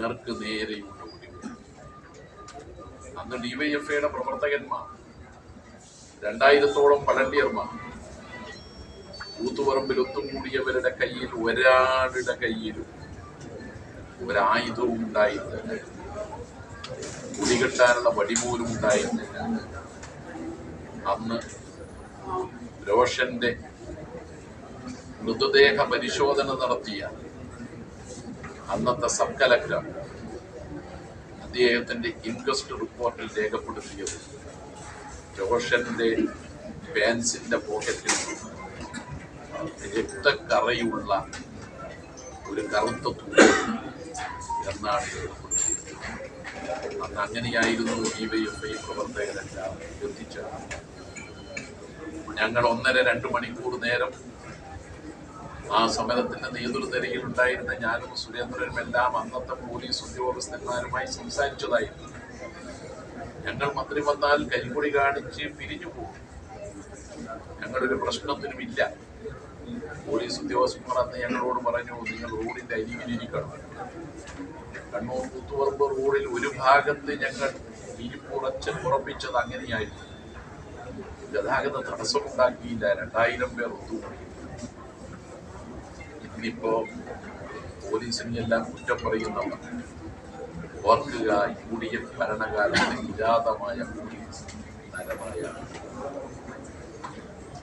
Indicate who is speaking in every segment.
Speaker 1: നേർക്ക് നേരെയുള്ള ഒടിവ് അന്ന് ഡിവൈഎഫ്ഐയുടെ പ്രവർത്തകന്മാർ രണ്ടായിരത്തോളം വളണ്ടിയർമാർ കൂത്തുപറമ്പിൽ ഒത്തുകൂടിയവരുടെ കയ്യിൽ ഒരാളുടെ കയ്യിലും ഒരായുധവും ഉണ്ടായിരുന്നില്ല. കുടികെട്ടാനുള്ള വടിപോലും ഉണ്ടായിരുന്നില്ല. അന്ന് രോഷന്റെ മൃതദേഹ പരിശോധന നടത്തിയ അന്നത്തെ സബ് കലക്ടർ അദ്ദേഹത്തിന്റെ ഇൻക്വസ്റ്റ് റിപ്പോർട്ടിൽ രേഖപ്പെടുത്തിയത് രോഷന്റെ പാൻസിന്റെ പോക്കറ്റിൽ രക്തക്കറയുള്ള ഒരു കറുത്ത തുണി എന്നാണ് അന്ന് അങ്ങനെയായിരുന്നു ഐ പ്രവർത്തകരെല്ലാം എത്തിച്ചത്. ഞങ്ങൾ ഒന്നര രണ്ട് മണിക്കൂർ നേരം ആ സമരത്തിന്റെ നേതൃനിരയിൽ ഉണ്ടായിരുന്ന ഞാനും സുരേന്ദ്രനും എല്ലാം അന്നത്തെ പോലീസ് ഉദ്യോഗസ്ഥന്മാരുമായി സംസാരിച്ചതായിരുന്നു ഞങ്ങൾ മന്ത്രി വന്നാൽ കരിങ്കൊടി കാണിച്ച് പിരിഞ്ഞു പോകും. ഞങ്ങളൊരു പ്രശ്നത്തിനുമില്ല. പോലീസ് ഉദ്യോഗസ്ഥന്മാർ അന്ന് ഞങ്ങളോട് പറഞ്ഞു നിങ്ങൾ റോഡിന്റെ അരികിലിരിക്കണം കണ്ണൂർ കൂത്തുപറമ്പ് റോഡിൽ ഒരു ഭാഗത്ത് ഞങ്ങൾ ഇരിപ്പുറച്ച് ഉറപ്പിച്ചത് അങ്ങനെയായിരുന്നു. ഗതാഗത തടസ്സമുണ്ടാക്കിയില്ല. രണ്ടായിരം പേർ ഒത്തുകൂടി ഇന്നിപ്പോ പോലീസിനെ എല്ലാം കുറ്റം പറയുന്നവർ ഓർക്കുക യു ഡി എഫ് ഭരണകാലത്തെ വിജാതമായ പോലീസ്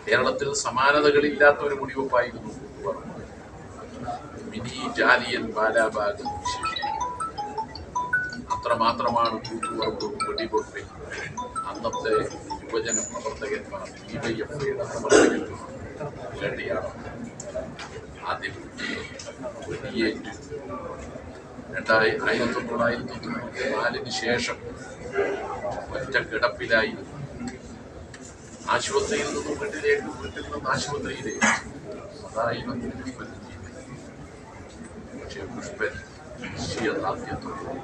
Speaker 1: കേരളത്തിൽ സമാനതകളില്ലാത്ത ഒരു മുടിവെപ്പായിരുന്നു മിനി ജാലിയൻ ബാലാബാഗ്. അത്രമാത്രമാണ് കൂത്തുപറമ്പ് വെടിവെപ്പിൽ അന്നത്തെ യുവജന പ്രവർത്തകന്മാർ ഡിവൈഎഫ്ഐയുടെ പ്രവർത്തകന്മാർ വേണ്ടിയാണ് ആദ്യം വെടിയേറ്റ് രണ്ടായി ആയിരത്തി തൊള്ളായിരത്തി തൊണ്ണൂറ്റി നാലിന് ശേഷം ഒറ്റ കിടപ്പിലായിരുന്നു ആശുപത്രിയിൽ നിന്നും വീട്ടിലേക്ക് വീട്ടിൽ നിന്ന് ആശുപത്രിയിലേക്ക് അതായിരുന്നു പുഷ്പൻ പക്ഷേ പുഷ്പൻ യഥാർത്ഥ്യത്തോടെ